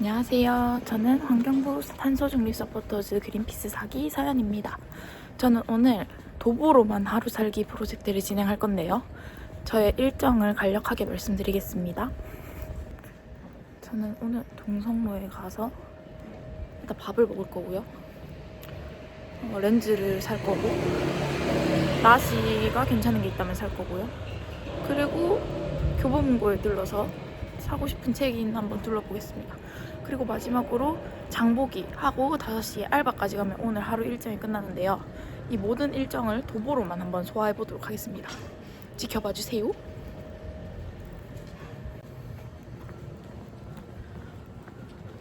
안녕하세요. 저는 환경부 탄소 중립 서포터즈 그린피스 사기 서연입니다. 저는 오늘 도보로만 하루 살기 프로젝트를 진행할 건데요. 저의 일정을 간략하게 말씀드리겠습니다. 저는 오늘 동성로에 가서 일단 밥을 먹을 거고요. 어, 렌즈를 살 거고 나시가 괜찮은 게 있다면 살 거고요. 그리고 교보문고에 들러서 사고 싶은 책인 한번 둘러보겠습니다. 그리고 마지막으로 장보기 하고 5시에 알바까지 가면 오늘 하루 일정이 끝나는데요. 이 모든 일정을 도보로만 한번 소화해 보도록 하겠습니다. 지켜봐 주세요.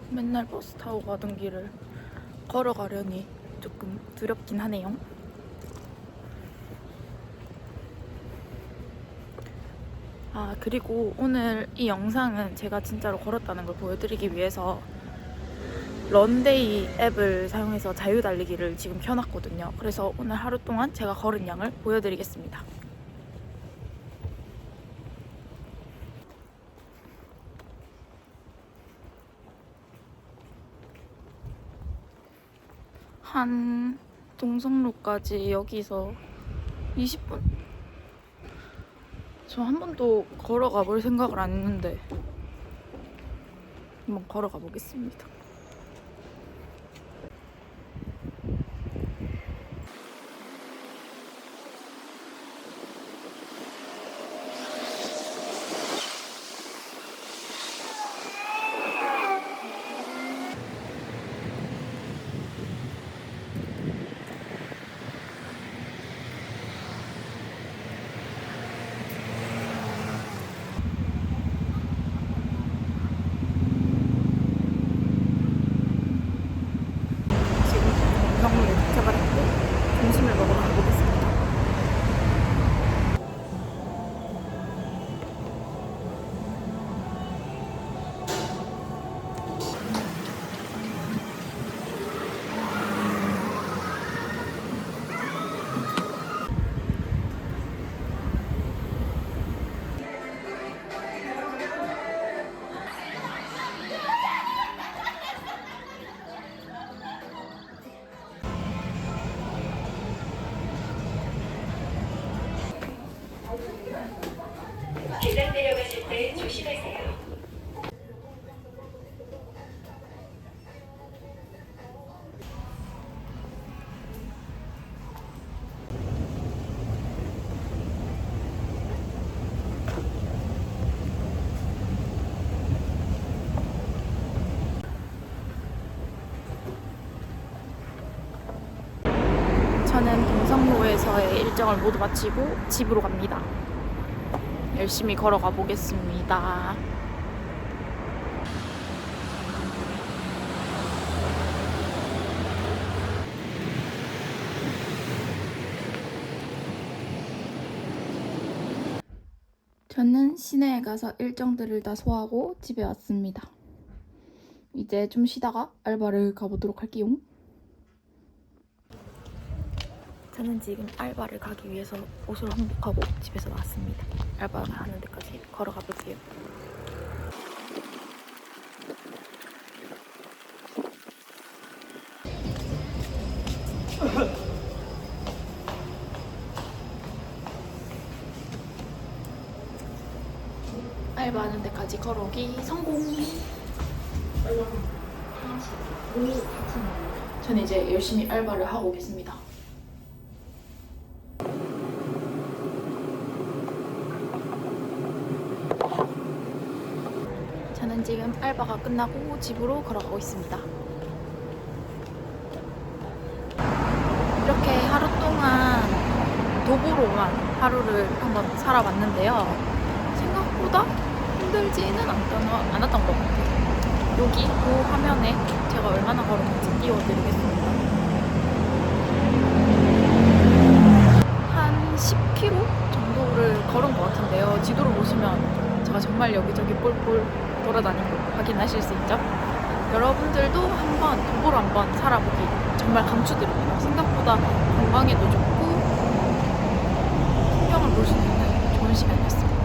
맨날 버스 타고 가던 길을 걸어가려니 조금 두렵긴 하네요. 아, 그리고 오늘 이 영상은 제가 진짜로 걸었다는 걸 보여드리기 위해서 런데이 앱을 사용해서 자유 달리기를 지금 켜놨거든요. 그래서 오늘 하루 동안 제가 걸은 양을 보여드리겠습니다. 한 동성로까지 여기서 20분? 저 한 번도 걸어가 볼 생각을 안 했는데 한번 걸어가 보겠습니다. 조심하세요. 저는 동성로에서의 일정을 모두 마치고 집으로 갑니다. 열심히 걸어가 보겠습니다. 저는 시내에 가서 일정들을 다 소화하고 집에 왔습니다. 이제 좀 쉬다가 알바를 가보도록 할게요. 저는 지금 알바를 가기 위해서 옷을 환복하고 집에서 나왔습니다. 알바를 하는 데까지 걸어가 볼게요. 알바하는 데까지 걸어오기 성공! 저는 이제 열심히 알바를 하고 오겠습니다. 저는 지금 알바가 끝나고 집으로 걸어가고 있습니다. 이렇게 하루 동안 도보로만 하루를 한번 살아봤는데요. 생각보다 힘들지는 않았던 것 같아요. 여기 그 화면에 제가 얼마나 걸었는지 띄워드리겠습니다. 한 10km 정도를 걸은 것 같은데요. 지도를 보시면 제가 정말 여기저기 볼 돌아다닌 거 확인하실 수 있죠? 여러분들도 한번 도보로 한번 살아보기 정말 강추드립니다. 생각보다 건강에도 좋고 풍경을 볼 수 있는 좋은 시간이었습니다.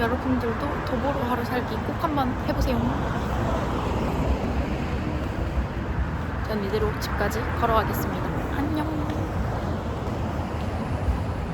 여러분들도 도보로 하루 살기 꼭 한번 해보세요. 전 이대로 집까지 걸어가겠습니다. 안녕.